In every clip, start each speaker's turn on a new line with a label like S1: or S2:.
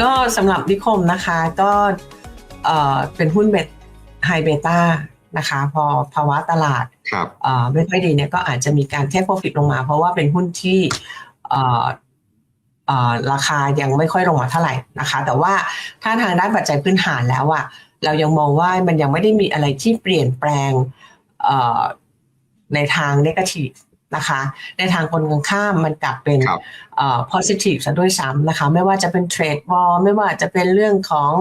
S1: ก็สำหรับนิคมนะคะก็เอ่อเป็นหุ้นเบทไฮเบต้านะคะพอภาวะตลาด
S2: ครับ
S1: เอ่อไม่ค่อยดีเนี่ยก็อาจจะมีการเทคโปรฟิตลงมา เพราะว่าเป็นหุ้นที่เอ่อเอ่อราคายังไม่ค่อยลงมาเท่าไหร่นะคะ แต่ว่าถ้าทางด้านปัจจัยพื้นฐานแล้วอะเรายังมองว่ามันยังไม่ได้มีอะไรที่เปลี่ยนแปลงเอ่อในทางนกาทีฟ นะคะ ในทางคนกันข้ามมันกลับเป็น
S2: ครับ
S1: เอ่อ positive ซะด้วยซ้ำนะคะ ไม่ว่าจะเป็นเทรดวอลไม่ว่าจะเป็นเรื่องของ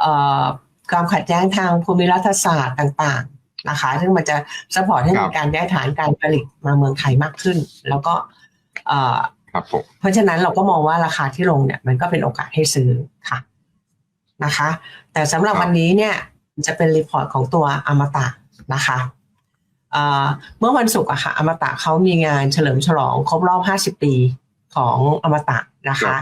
S1: เอ่อความขัดแย้งทางภูมิรัฐศาสตร์ต่างๆนะคะ ซึ่งมันจะสปอร์ตให้
S2: ครั
S1: มี
S2: บ
S1: การย้ายฐานการผลิตมาเมืองไทยมากขึ้น แล้วก็เอ่อ
S2: ครับผม
S1: เพราะฉะนั้นเราก็มองว่าราคาที่ลงเนี่ยมันก็เป็นโอกาสให้ซื้อค่ะนะคะ แต่สำหรับวันนี้เนี่ยจะเป็นรีพอร์ตของตัวอมตะนะคะ เอ่อเมื่อวันศุกร์อะค่ะอมตะเขามีงานเฉลิมฉลองครบรอบ 50 ปีของอมตะนะคะ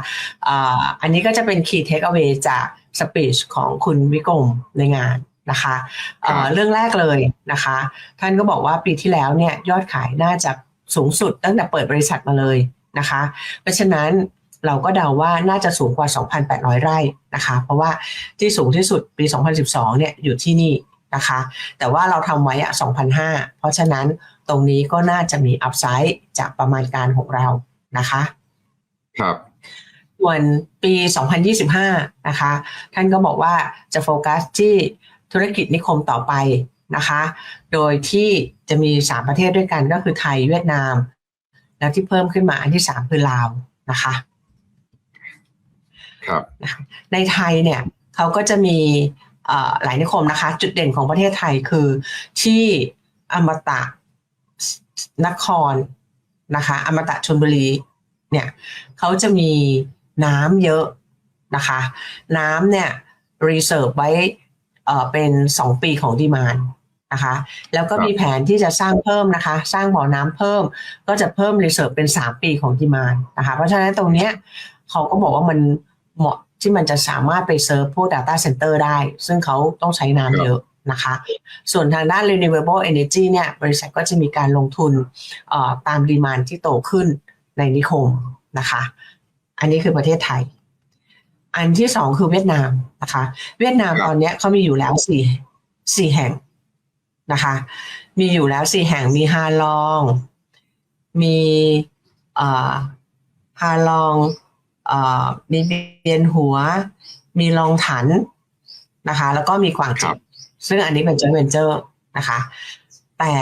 S1: เอ่ออันนี้ก็จะเป็น key takeaway จากสปีชของคุณวิกรมในงานนะคะเอ่อเรื่องแรกเลยนะคะ ท่านก็บอกว่าปีที่แล้วเนี่ยยอดขายน่าจะสูงสุดตั้งแต่เปิดบริษัทมาเลยนะคะ เพราะฉะนั้นเราก็เดาว่าน่าจะสูงกว่า 2,800 ไร่นะคะ เพราะว่าที่สูงที่สุดปี 2012 เนี่ยอยู่ที่นี่ นะคะ แต่ว่าเราทำไว้อะ2,500เพราะฉะนั้นตรงนี้ก็น่าจะมีอัพไซด์จากประมาณการของเรานะคะ
S2: ครับ
S1: ส่วนปี 2025 นะคะ ท่านก็บอกว่าจะโฟกัสที่ธุรกิจนิคมต่อไปนะคะ โดยที่จะมี 3 ประเทศด้วยกันก็คือไทยเวียดนาม แล้วที่เพิ่มขึ้นมาอันที่ 3 คือลาวนะคะ
S2: ครับ
S1: ในไทยเนี่ยเขาก็จะมีเอ่อ หลายนิคมนะคะ จุดเด่นของประเทศไทยคือที่อมตะนครนะคะ อมตะชลบุรีเนี่ยเขาจะมีน้ำเยอะนะคะ น้ำเนี่ยรีเซิร์ฟไว้เอ่อเป็น 2 ปีของดีมานนะคะ แล้วก็
S2: ครับ
S1: มีแผนที่จะสร้างเพิ่มนะคะ สร้างบ่อน้ำเพิ่ม ก็จะเพิ่มรีเซิร์ฟเป็น 3 ปีของดีมานนะคะ เพราะฉะนั้นตรงเนี้ยเขาก็บอกว่ามันเหมาะ ที่มันจะสามารถไปเซิร์ฟพวก Data Center ได้ ซึ่งเขาต้องใช้น้ำเยอะนะคะ ส่วนทางด้าน renewable energy เนี่ย บริษัทก็จะมีการลงทุนเอ่อตามดีมานที่โตขึ้นในนิคมนะคะ อันนี้คือประเทศไทย อันที่สองคือเวียดนามนะคะ เวียดนาม
S2: ครับ
S1: ตอนเนี้ยเขามีอยู่แล้วสี่สี่แห่งนะคะ มีอยู่แล้วสี่แห่ง มีฮาลอง มีเอ่อฮาลองเอ่อ มีเบียนหัว มีลองถันนะคะ แล้วก็มีกวาง
S2: ครั
S1: จิ
S2: บ
S1: ซึ่งอันนี้เป็น joint venture นะคะ แต่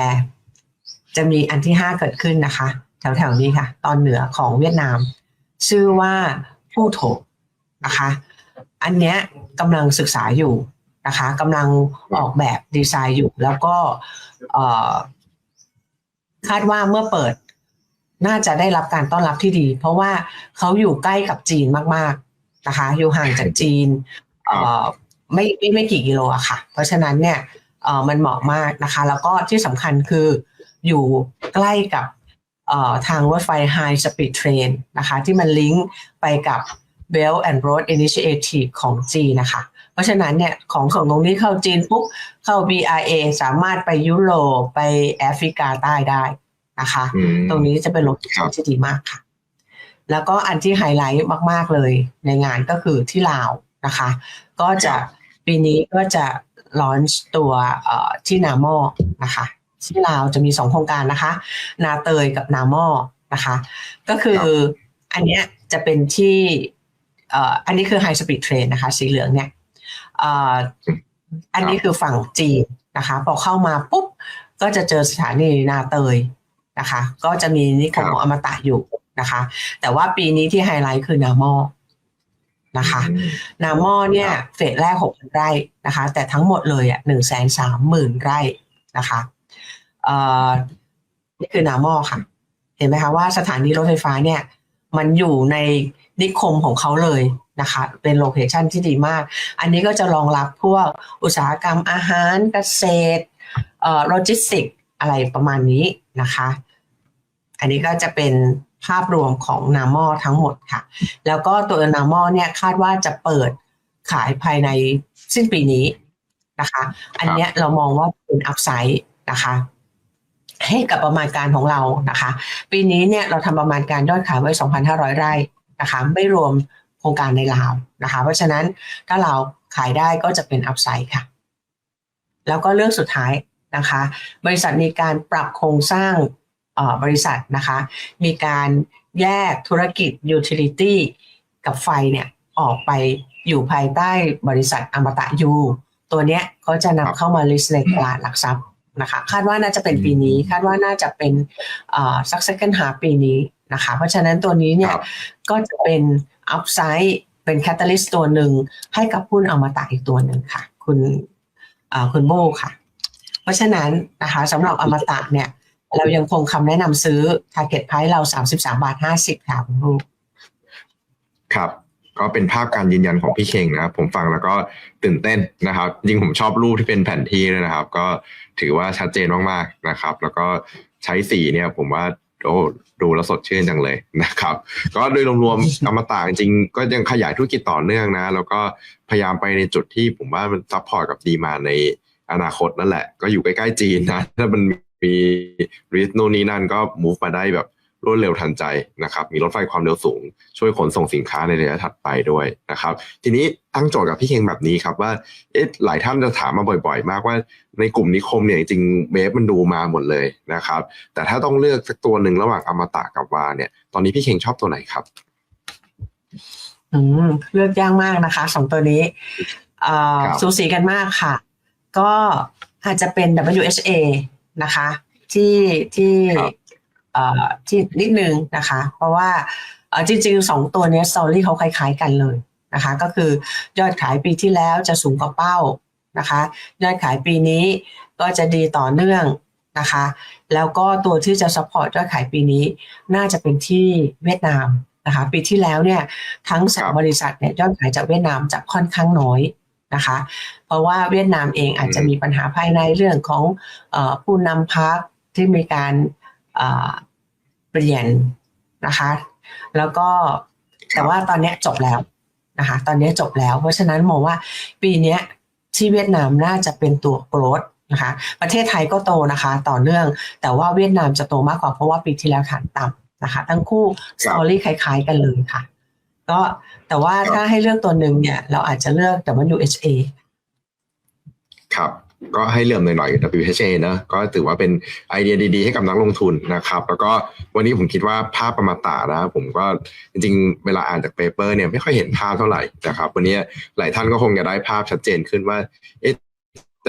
S1: จะมีอันที่ห้าเกิดขึ้นนะคะ แถวๆนี้ค่ะ ตอนเหนือของเวียดนาม ชื่อว่าผู้โถนะคะ อันเนี้ยกำลังศึกษาอยู่นะคะกำลังออกแบบดีไซน์อยู่ แล้วก็เอ่อคาดว่าเมื่อเปิด น่าจะได้รับการต้อนรับที่ดี เพราะว่าเขาอยู่ใกล้กับจีนมากๆนะคะ อยู่ห่างจากจีนไม่ไม่ไม่กี่กิโลอะค่ะ เพราะฉะนั้นเนี่ยมันเหมาะมากนะคะ แล้วก็ที่สำคัญคืออยู่ใกล้กับทางรถไฟ High Speed Train นะคะ ที่มันลิงก์ไปกับ Belt and Road Initiative ของจีนนะคะ เพราะฉะนั้นเนี่ยของส่งตรงนี้เข้าจีนปุ๊บเข้า BRA สามารถไปยุโรปไปแอฟริกาใต้ได้ นะคะ
S2: อืม
S1: ตรงนี้จะเป็นโลเค
S2: ครั
S1: ชั่น
S2: บ
S1: ที่ดีมากค่ะ แล้วก็อันที่ไฮไลท์มาก ๆเลยในงานก็คือที่ลาวนะคะ ก็จะปีนี้ก็จะลอนช์ตัวเอ่อที่นาโมอนะคะที่ลาวจะมีสองโครงการนะคะ นาเตยกับนาโมอนะคะ ก็คืออันเนี้ยจะเป็นที่เอ่ออันนี้คือ High Speed Train นะคะ สีเหลืองเนี่ยเอ่ออันนี้คือฝั่งจีนนะคะ พอเข้ามาปุ๊บ ก็จะเจอสถานีนาเตย นะคะ ก็จะมีนิคมของอมตะอยู่นะคะ แต่ว่าปีนี้ที่ไฮไลท์คือนาโมอนะคะ
S2: อืม
S1: นาโมอเนี่ย
S2: ครับ
S1: เฟสแรกหกพันไร่นะคะ แต่ทั้งหมดเลยอะหนึ่งแสนสามหมื่นไร่นะคะเอ่อนี่คือนาโมอค่ะ เห็นไหมคะว่าสถานีรถไฟฟ้าเนี่ย มันอยู่ในนิคมของเขาเลยนะคะ เป็นโลเคชันที่ดีมาก อันนี้ก็จะรองรับพวกอุตสาหกรรมอาหารเกษตรเอ่อโลจิสติกอะไรประมาณนี้นะคะ อันนี้ก็จะเป็นภาพรวมของนามอทั้งหมดค่ะ แล้วก็ตัวนามอเนี่ยคาดว่าจะเปิดขายภายในสิ้นปีนี้นะคะ อันเนี้ยเรามองว่าเป็นอัพไซด์นะคะให้กับประมาณการของเรานะคะ ปีนี้เนี่ยเราทำประมาณการยอดขายไว้ 2,500 ไร่นะคะ ไม่รวมโครงการในลาวนะคะ เพราะฉะนั้นถ้าเราขายได้ก็จะเป็นอัพไซด์ค่ะ แล้วก็เรื่องสุดท้ายนะคะ บริษัทมีการปรับโครงสร้าง บริษัทนะคะ มีการแยกธุรกิจยูทิลิตี้กับไฟเนี่ยออกไปอยู่ภายใต้บริษัทอมตะยูตัวเนี้ยก็จะนำเข้ามา list ในตลาดหลักทรัพย์นะคะคาดว่าน่าจะเป็นปีนี้ คาดว่าน่าจะเป็นเอ่อสัก second half ปีนี้นะคะ เพราะฉะนั้นตัวนี้เนี่ย
S2: ครับ
S1: ก็จะเป็น upside เป็น catalyst ตัวหนึ่งให้กับหุ้นอมตะอีกตัวหนึ่งค่ะ คุณเอ่อคุณโบค่ะ เพราะฉะนั้นนะคะสำหรับอมตะเนี่ย เรายังคงคำแนะนำซื้อ target price เรา 33บาท50ค่ะคุณโบ
S2: ครับก็เป็นภาพการยืนยันของพี่เคงนะครับ ผมฟังแล้วก็ตื่นเต้นนะครับจริงผมชอบรูปที่เป็นแผนที่เลยนะครับ ก็ถือว่าชัดเจนมากๆนะครับ แล้วก็ใช้สีเนี่ย ผมว่าโอ้ดูแล้วสดชื่นจังเลยนะครับ ก็โดยรวมๆอมตะจริงก็ยังขยายธุรกิจต่อเนื่องนะ แล้วก็พยายามไปในจุดที่ผมว่ามันซัพพอร์ตกับดีมาในอนาคตนั่นแหละ ก็อยู่ใกล้ๆจีนนะถ้ามัน มีริสโนนนี้นั่นก็ move มาได้แบบรวดเร็วทันใจนะครับ มีรถไฟความเร็วสูง ช่วยขนส่งสินค้าในระยะถัดไปด้วยนะครับ ทีนี้ตั้งโจทย์กับพี่เคงแบบนี้ครับว่าเอ๊ะหลายท่านจะถามมาบ่อยๆ มากว่าในกลุ่มนิคมเนี่ยจริงๆเวฟมันดูมาหมดเลยนะครับ แต่ถ้าต้องเลือกสักตัวหนึ่งระหว่างอมตะกับวาเนี่ยตอนนี้พี่เคงชอบตัวไหนครับ
S1: อืมเลือกยากมากนะคะสองตัวนี้เอ่อ
S2: ครับ
S1: สูสีกันมากค่ะ ก็อาจจะเป็น WHA นะคะ ที่ที่
S2: ครับ
S1: เอ่อที่นิดนึงนะคะ เพราะว่าเอ่อจริงๆสองตัวเนี้สตอรี่เขาคล้ายๆกันเลยนะคะ ก็คือยอดขายปีที่แล้วจะสูงกว่าเป้านะคะ ยอดขายปีนี้ก็จะดีต่อเนื่องนะคะ แล้วก็ตัวที่จะ support ยอดขายปีนี้น่าจะเป็นที่เวียดนามนะคะ ปีที่แล้วเนี่ยทั้งสา
S2: ค
S1: ม
S2: รับ
S1: บริษัทเนี่ยยอดขายจากเวียดนามจะค่อนข้างน้อย นะคะ เพราะว่าเวียดนามเองอาจจะมีปัญหาภายในเรื่องของอผู้นำพักที่มีการเปลี่ยนนะคะ แล้วก็แต่ว่าตอนนี้จบแล้วนะคะ ตอนนี้จบแล้ว เพราะฉะนั้นมองว่าปีนี้ที่เวียดนามน่าจะเป็นตัวโกรดนะคะ ประเทศไทยก็โตนะคะ ต่อเนื่อง แต่ว่าเวียดนามจะโตมากกว่าเพราะว่าปีที่แล้วฐานต่ำนะคะ ทั้งคู่สตอรี่คล้าย ๆ กันเลยค่ะ ก็แต่ว่า
S2: ครับ
S1: ถ้าให้เลือกตัวหนึ่งเนี่ย เราอาจจะเลือก WHA
S2: ครับก็ให้เลื่อมหน่อยๆ WHA นะก็ถือว่าเป็นไอเดียดีๆ ให้กับนักลงทุนนะครับ แล้วก็วันนี้ผมคิดว่าภาพประมาตานะผมก็จริงๆ เวลาอ่านจากเปเปอร์เนี่ยไม่ค่อยเห็นภาพเท่าไหร่นะครับ วันนี้หลายท่านก็คงจะได้ภาพชัดเจนขึ้นว่าเอ๊ะ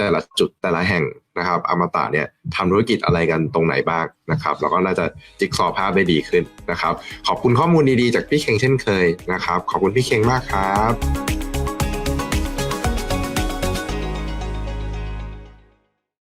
S2: แต่ละจุดแต่ละแห่งนะครับอมตะเนี่ยทำธุรกิจอะไรกันตรงไหนบ้างนะครับแล้วก็น่าจะจิ๊กซอภาพได้ดีขึ้นนะครับ ขอบคุณข้อมูลดีๆจากพี่เคงเช่นเคยนะครับ ขอบคุณพี่เคงมากครับ